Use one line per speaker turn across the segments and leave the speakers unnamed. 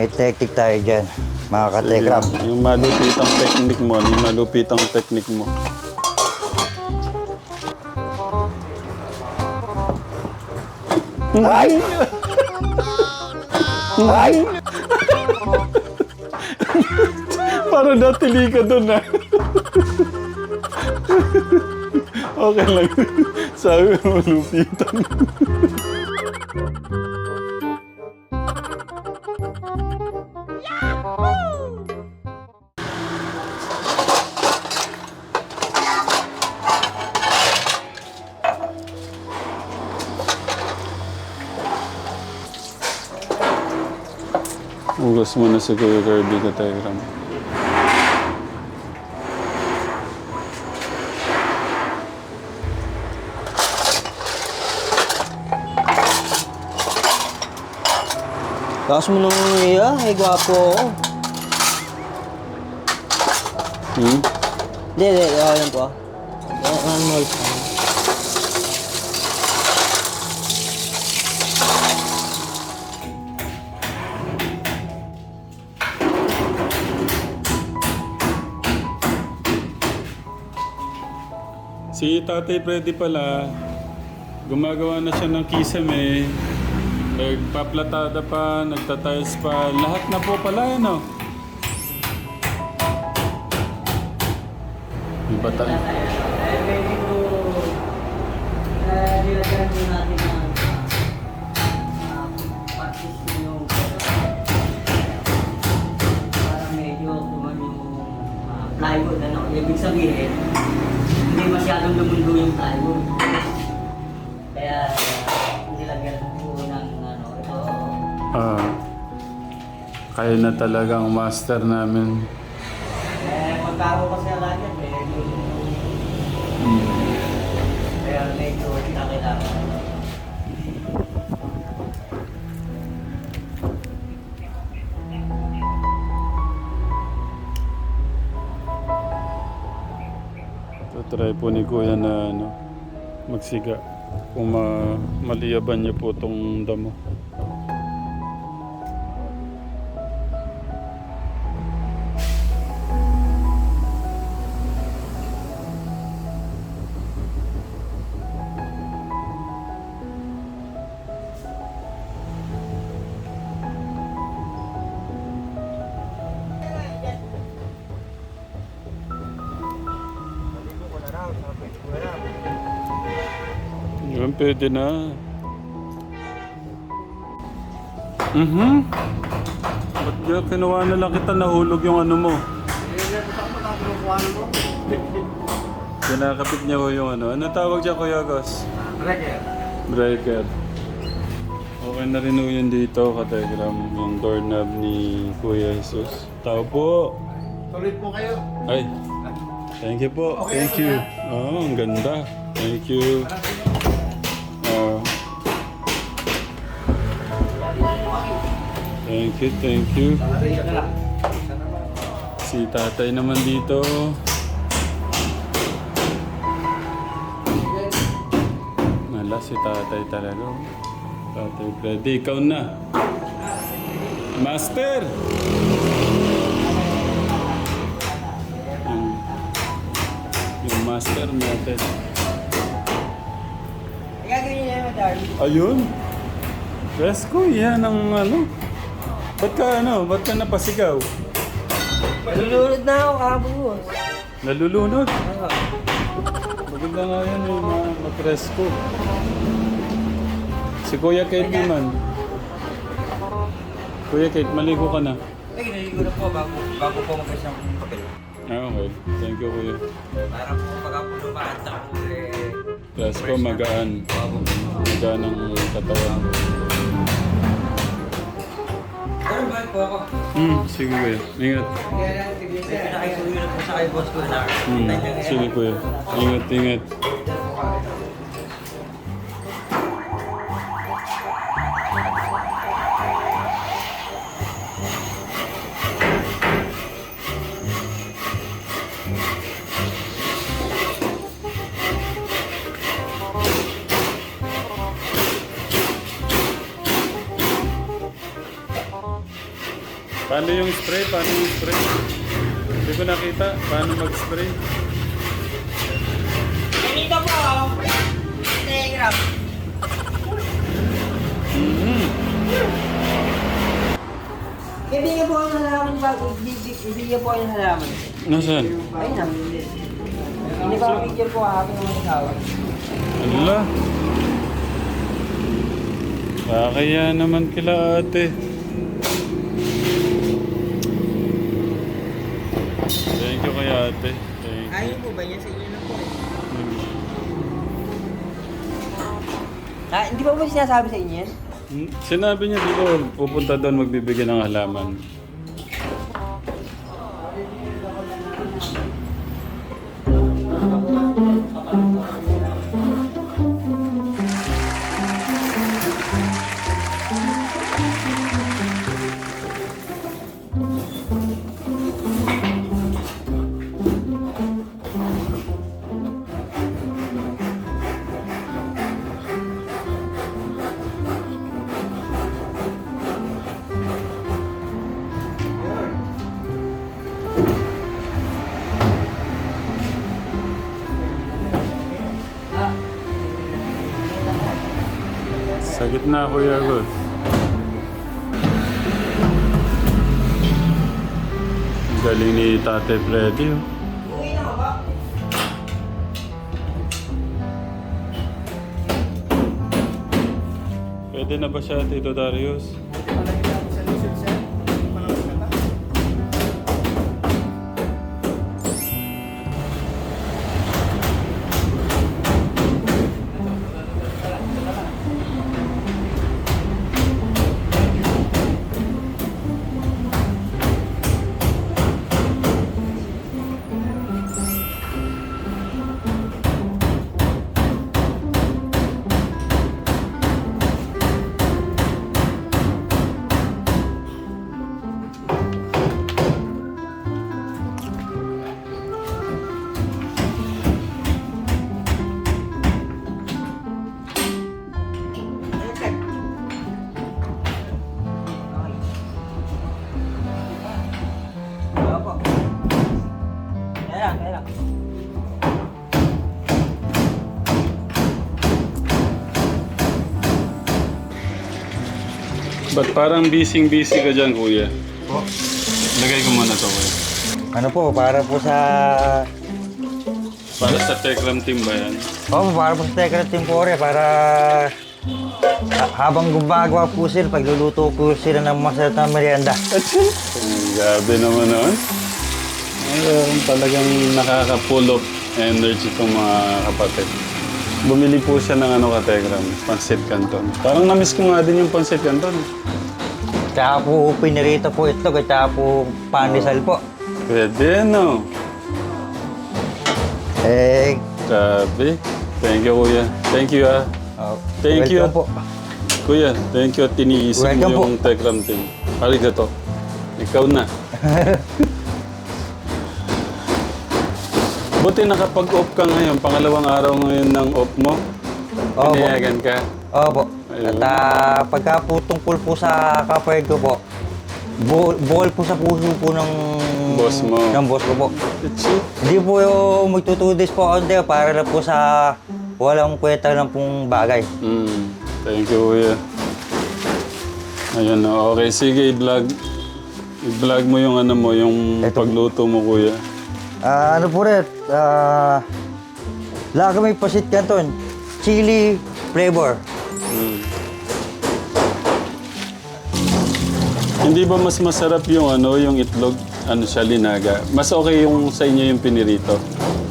may technique tayo dyan, mga katekram.
Yung malupitang technique mo, yung malupitang technique mo.
Ay! Ay!
Para natili ka doon ah. okay lang. Sabi mo, lupitan. Ugas mo na si Kuya Kirby ka Telegram.
Lakas mo naman iya, eh, gwapo ako.
Hmm?
Hindi, hindi, okay lang po. Ah, One more
Si Tatay Freddy pala, gumagawa na siya ng kisame. Nagpaplatada pa, nagtatiles pa. Lahat na po pala oh. May bata.
plywood, ano, ibig sabihin, hindi masyadong lumundo yung plywood. Kaya, nilagyan po ng, ano, ito,
Ah. Kaya na talaga ang master namin.
eh, magkaro kasi alagad, eh,
Hmm.
kaya medyo kinakailangan.
Try po ni Kuya na ano, magsiga. Kung ma maliyaban niya po itong damo. Yun, pwede na. Mhm. Ba't kaya kinuha na lang kita nahulog yung ano mo? Kinakapit niya ko yung ano. Ano tawag dyan, Kuya Gus? Breaker. Okay na rin yun dito, kategram. Yung doorknob ni Kuya Jesus. Tao po.
Tuloy po kayo.
Ay. Thank you po. Thank you. Oh, ang ganda. Thank you. Thank you, thank you. Si tatay naman dito. Nala, si tatay talaga. Tatay Freddy, ikaw na. Master! Yung, yung master natin. Ayun. Fresco, yan ang ano. Ba't ka ano? Ba't ka napasigaw?
Lulunod na ako, kabos.
Nalulunod. Maganda nga yan yung mga mag-fresco. Si Kuya Kate naman. Kuya Kate, maligo ka na.
Ay, naligo na po bago, bago po mag-ayos ng papel.
Ah, okay. Thank you, Kuya.
Para po pagka po lumaan na po eh.
Fresco, magaan. Magaan ang katawan.
Bakit po ako?
Hmm, sige Kuya. Ingat.
May pinakisuyo na po sa kay boss ko na.
Hmm, sige Kuya. Ingat, ingat. Paano yung spray? Paano yung spray? Hindi ko nakita. Paano mag-spray?
Ganito po. Telegram.
Mm-hmm.
Ibigay po ang halaman ba? Ibigay- po ang halaman.
Nasaan?
Ayun na. Hindi ang picture po aking mga asawa?
Ala. Kakaya naman kila ate. Thank ate. Thank you.
Ayaw po ba niya sa inyo na po? Ah, hindi ba po sinasabi sa inyo yan?
Hmm, Sinabi niya dito, pupunta doon magbibigay ng halaman. Sa gitna, Kuya Gus. Galing ni Tate Freddy. oh. Pwede na ba siya, Tito Darius? Ba't parang busy-busy ka dyan, Kuya?
Po.
Lagay ko muna to, Kuya.
Ano po, para po sa...
Para sa Tekram team ba yan?
Oh, para po sa Tekra Tempore, para... ha- habang gumagawa po sila, pagluluto po sila ng masarap na merienda.
Ang Grabe naman noon. Ayun, talagang nakaka-pull of energy itong mga kapatid. Bumili po siya ng ano ka Tegram, Pansit Canton. Parang na-miss ko nga din yung Pansit Canton.
Tsaka po pinirito po itlog at tsaka po pandesal po.
Pwede, no?
Eh,
Grabe. Thank you, Kuya. Thank you, ah.
oh,
Thank you.
welcome po.
Kuya, thank you at tiniisip
Welcome
mo yung Tekram team. Arigato. Ikaw na. Buti nakapag-off ka ngayon. Pangalawang araw ngayon ng off mo.
Opo.
Pinayagan ka.
Opo.
Ayun.
At ah, pagka po tungkol po sa kapatid ko po, bu- buhol po sa puso po ng...
Boss mo.
Ng boss ko po. Hindi po yung magtutudes po ako para lang po sa walang kwenta lang pong bagay.
Mm. Thank you, Kuya. Ayun na. Okay, sige, i-vlog. I-vlog mo yung ano mo, yung
Ito.
pagluto mo, Kuya.
Ah, ano po rin, ah... lagi may pasit canton. Chili flavor.
Mm. Hindi ba mas masarap yung ano, yung itlog, ano siya, linaga? Mas okay yung sa inyo yung pinirito?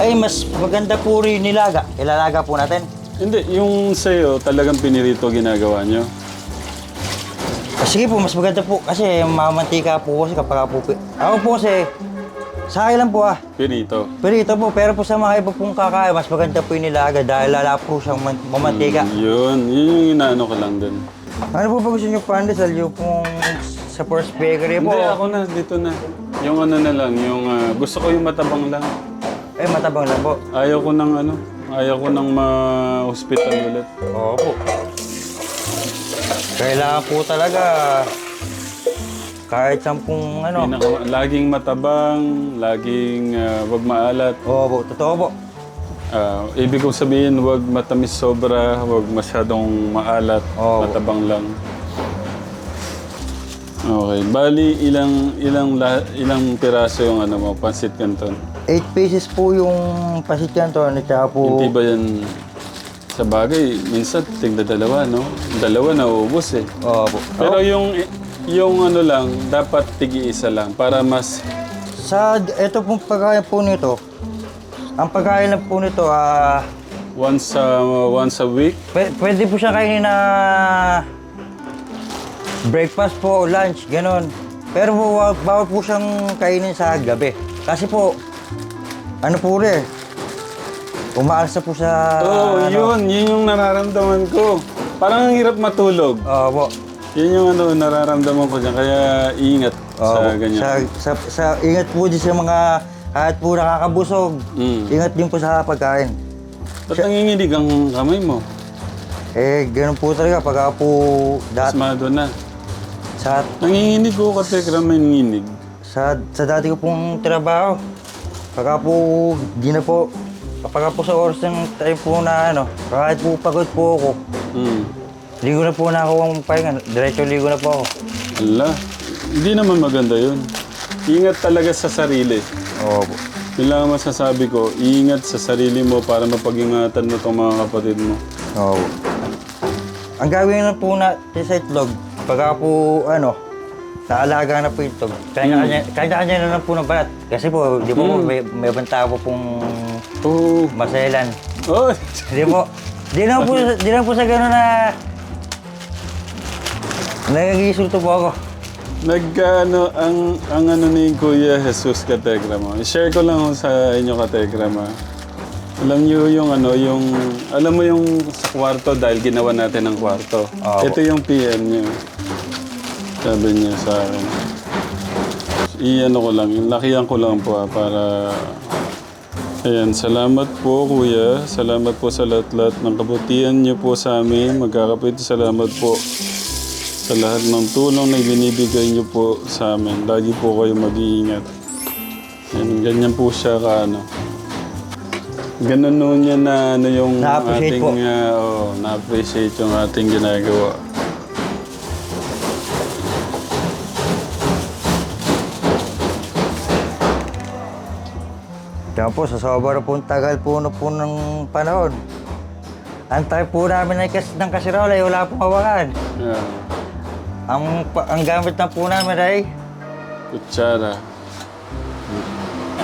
Ay, mas maganda po rin nilaga. Ilalaga po natin.
Hindi, yung sa'yo talagang pinirito ginagawa nyo.
Ah, sige po, mas maganda po. Kasi mamantika po kasi kapag po... Ako po kasi, sa akin lang po ah.
Pinito.
Pero ito po, pero po sa mga iba pong kakain, mas maganda po yung nilaga dahil lala po siyang man- mamantika.
Mm, yun, yun yung inaano ko lang din.
Ano po ba gusto niyo pandesal? Yung pong sa first bakery po.
Hindi, ako na, dito na. Yung ano na lang, yung ah, gusto ko yung matabang lang.
Eh, matabang lang po.
Ayaw ko ng ano, ayaw ko ng ma-hospital ulit.
Oo po. Kailangan po talaga Kahit sampung ano.
Pinaka, laging matabang, laging ah, wag maalat.
Oo po, totoo po.
Ah, ibig kong sabihin, wag matamis sobra, wag masyadong maalat,
Oo.
matabang lang. Okay, bali ilang ilang la- ilang piraso yung ano mo, pansit canton.
8 pieces po yung pasit canton at saka po...
Hindi ba yan sa bagay, minsan tigda dalawa, no? Dalawa na eh.
Oo po.
Pero yung yung ano lang, dapat tigi-isa lang para mas
Sa ito pong pagkain po nito, ang pagkain lang po nito, ah,
once a once a week.
pwe- pwede po siya kainin na breakfast po o lunch, ganon. Pero po, wag- bawal po siyang kainin sa gabi. Kasi po, ano po rin, umaalas na po sa...
Oo,
ano,
yun, yun yung nararamdaman ko. Parang ang hirap matulog.
Oo po.
Yun yung ano, nararamdaman ko dyan. Kaya ingat sa ganyan.
Sa, sa, sa, ingat po din sa mga kahit po nakakabusog.
Mm.
Ingat din po sa pagkain.
Ba't nanginginig ang kamay mo?
Eh, ganun po talaga pagka po dat,
Asmado na.
sa,
Nanginginig ko kasi kaya may nanginginig.
sa, sa dati ko pong trabaho. Pagka po, di na po, kapag po sa oras ng time po na ano, kahit po pagod po ako,
Hmm.
Ligo na po na ako ang pahinga. Diretso ligo na po ako.
Ala, hindi naman maganda yun. Ingat talaga sa sarili.
Oo po.
Yun lang ang masasabi ko, ingat sa sarili mo para mapag-ingatan mo itong mga kapatid mo.
Oo po. Ang gawin na po natin sa itlog, pagka po ano, naalaga na po yung itlog, kanya-kanya, kanya-kanya na lang po ng balat. Kasi po, di po, may, may banta po pong
Oh,
maselan.
oh.
Di po, di lang po, di lang po sa gano'n na nagigisulto po ako.
Nagkaano ang ang ano ni Kuya Jesus Kategra mo. I-share ko lang sa inyo Kategra ma. Alam niyo yung ano yung alam mo yung sa kwarto dahil ginawa natin ng kwarto.
Oo.
Ito yung PM niya. Sabi niya sa akin. I-ano ko lang, lakihan ko lang po ah, para Ayan, salamat po kuya. Salamat po sa lahat-lahat ng kabutihan niyo po sa amin. Magkakapit, salamat po sa lahat ng tulong na binibigay niyo po sa amin. Lagi po kayo mag-iingat. Yan, ganyan po siya ka ano. Ganun noon niya na ano yung
Na-appreciate
ating,
po.
ah, oo, na-appreciate yung ating ginagawa.
Kaya po, sa sobrang po tagal po na po ng panahon. Antay po namin ng, kas, ng kasirola, eh, wala pong hawakan.
Yeah.
Ang, ang gamit na po namin ay
Kutsara.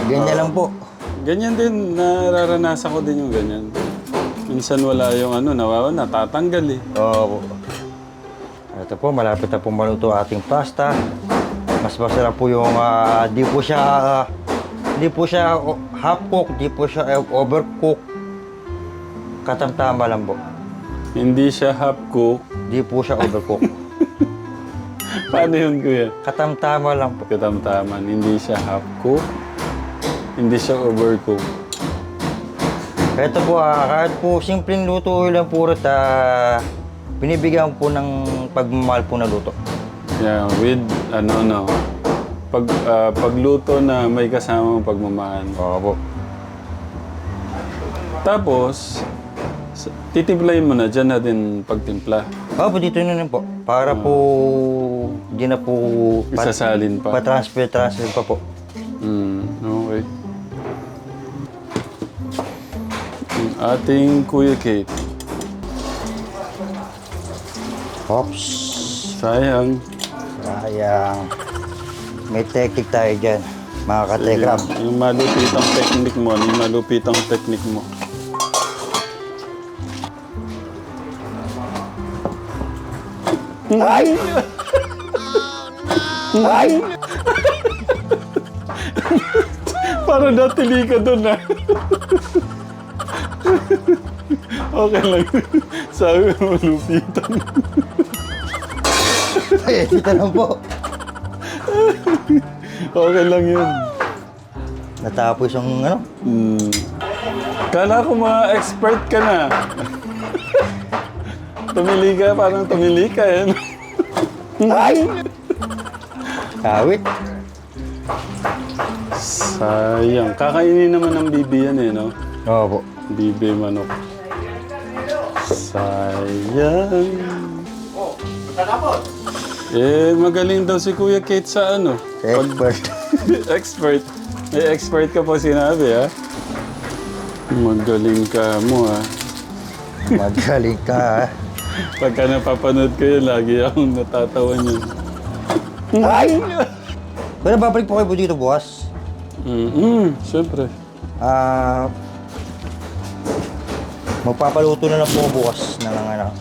ganyan lang po.
Ganyan din, nararanasan ko din yung ganyan. Minsan wala yung ano, nawawa, natatanggal eh.
Oo po. Ito po, malapit na po maluto ating pasta. Mas masarap po yung, ah, di po siya, ah, di po siya o- half cook, di po siya eh, overcook. Katamtama lang po.
Hindi siya half cook.
Di po siya overcook.
Paano yun, kuya?
Katamtama lang po.
Katamtaman, hindi siya half cook. Hindi siya overcook.
Ito po, ah, kahit po simpleng luto lang po rin, ah, binibigyan po ng pagmamahal po na luto.
Yeah, with ano no. Pag ah, pagluto na may kasamang pagmamahal.
Oo po.
Tapos s- titimplahin mo na diyan natin pagtimpla.
Opo, dito na rin po. Para po, di na po
Isasalin pa.
pa-transfer, transfer pa po.
Hmm, okay. Yung ating Kuya Kate.
Ops.
Sayang.
Sayang. May technique tayo dyan, mga kategram.
Yung malupitang technique mo, ano yung malupitang technique mo. Ay! Ay! Para natili ka doon ah. okay lang. Sabi mo, lupitan.
Eh, dito lang po.
Okay lang yun.
Natapos yung ano,
Hmm. Kala ko mga expert ka na. tumili ka, parang tumili ka eh. Ay!
Awit.
Sayang. Kakainin naman ng bibi yan eh, no?
Oo po.
Bibi manok. Sayang. Eh, magaling daw si Kuya Kate sa ano?
Expert.
expert. May expert ka po sinabi, ha? Magaling ka mo, ha?
Magaling ka. ah.
Pagka napapanood ko yun, lagi akong natatawa niyan.
Ay! Pero babalik po kayo po dito bukas.
Mm-mm, siyempre.
Ah... magpapaluto na lang po bukas ng ano,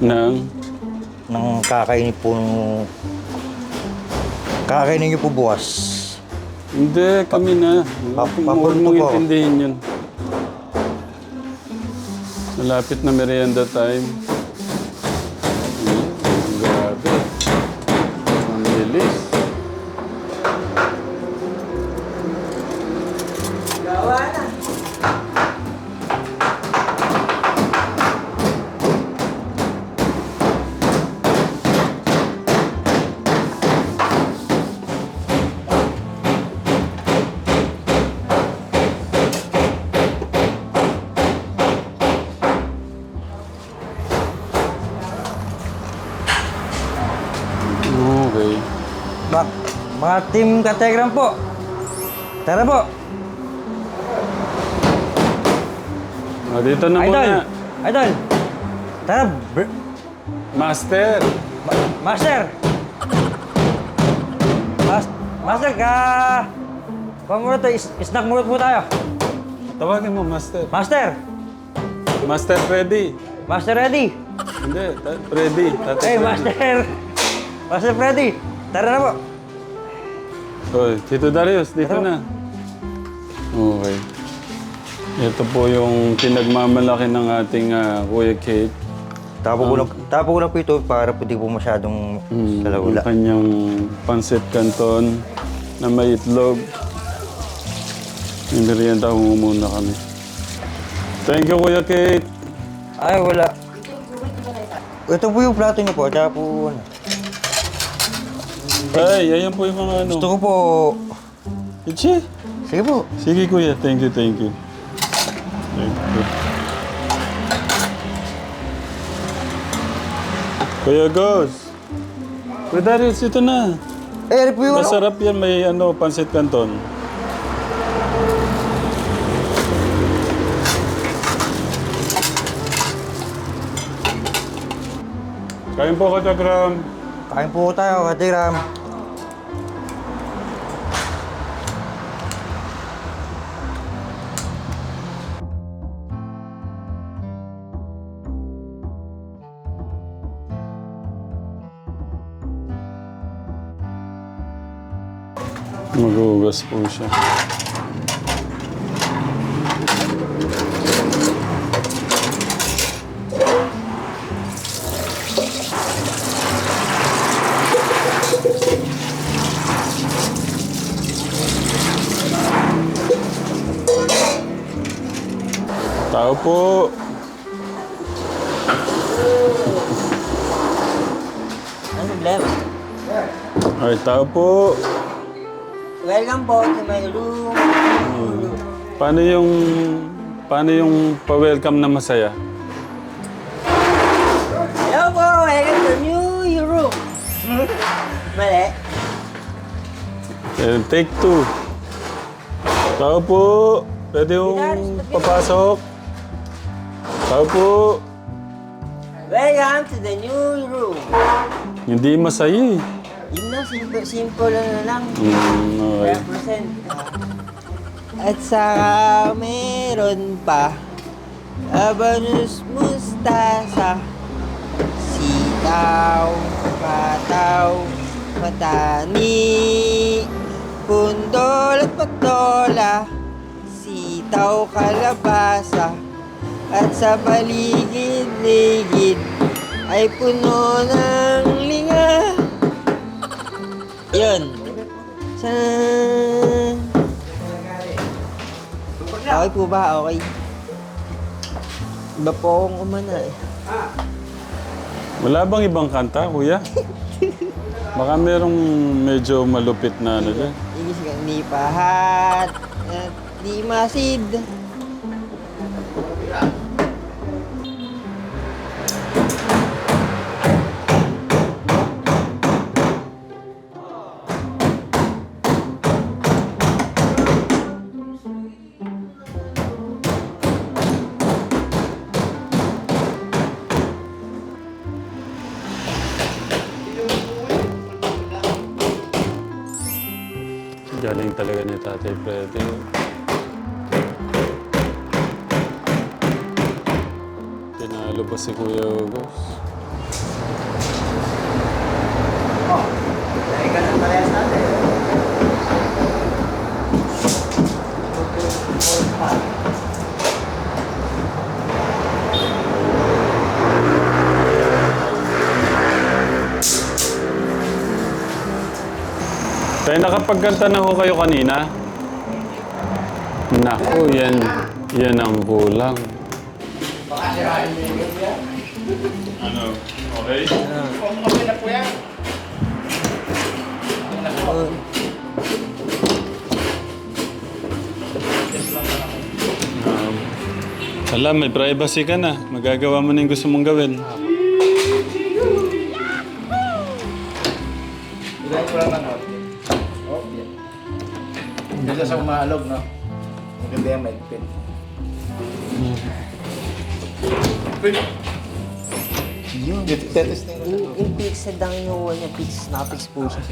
Nang,
ng kakainin po kakainin niyo po bukas.
hindi, kami na. Huwag
papunto
mong
po ako.
intindihin yun. Malapit na merienda time.
Team Kategram po. Tara po.
O, dito na
Idol.
muna.
Idol. Tara, br-
Master.
ma- master. Mas- master ka. Kuha muna to, is- snack muna po tayo.
Tawagin mo, Master.
Master.
Master Freddy.
Master ready.
Hindi, ta- Freddy. Tate
Hey,
Freddy.
Master. Master Freddy. Tara na po.
Oy, Tito Darius, dito na. Okay. Ito po yung pinagmamalaki ng ating ah, Kuya Kate.
Tapo ko lang, tapo ko lang po ito para po di po masyadong
Mm. Yung kanyang pancit canton na may itlog. Ingredienta ko muna kami. Thank you, Kuya Kate.
Ay, wala. Ito po yung plato niyo po, tsaka po ano.
Ay, ayan po yung mga ano.
Gusto ko po,
Ichi.
sige po.
Sige, Kuya. Thank you, thank you. Thank you. Kuya Gos. Kuya Darius, ito na.
Eh, ano po yung ano?
Masarap yan, may ano, pancit canton. Kain po ka, Tagram.
Kain po tayo, Katiram.
Magugas po siya. Tao po.
Welcome po to my room.
Paano yung paano yung pa-welcome na masaya?
Hello po, welcome to new room. Mali.
Eh, take two. Tao po. Pwede yung papasok. Tao po.
Welcome to the new room.
Hindi masaya eh.
Yun lang, simple, simple na lang.
Mm, okay.
Represent. At saka meron pa Abanus mustasa Sitaw, pataw, matani Pundol at patola Sitaw, kalabasa At sa paligid-ligid Ay puno ng linga Yun Sa... Okay po ba? Okay. Iba po akong umana eh.
Wala bang ibang kanta, kuya? Baka merong medyo malupit na ano dyan.
Igis ka, ni pahat. At di masid.
Galing talaga ni Tatay Freddy. Tinalo pa si Kuya August. Kaya nakapagkanta na ho kayo kanina? Naku, yan, yan ang kulang. Ano? Okay? Um, alam, may privacy ka na. Magagawa mo na yung gusto mong gawin.
Dito sa umalog, no? Maganda yung maigpit. Yun. Tetesting ko.
Yung, yung fixed ang inuwa niya, fixed, nakapix po siya.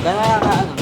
Gano'n ka ano?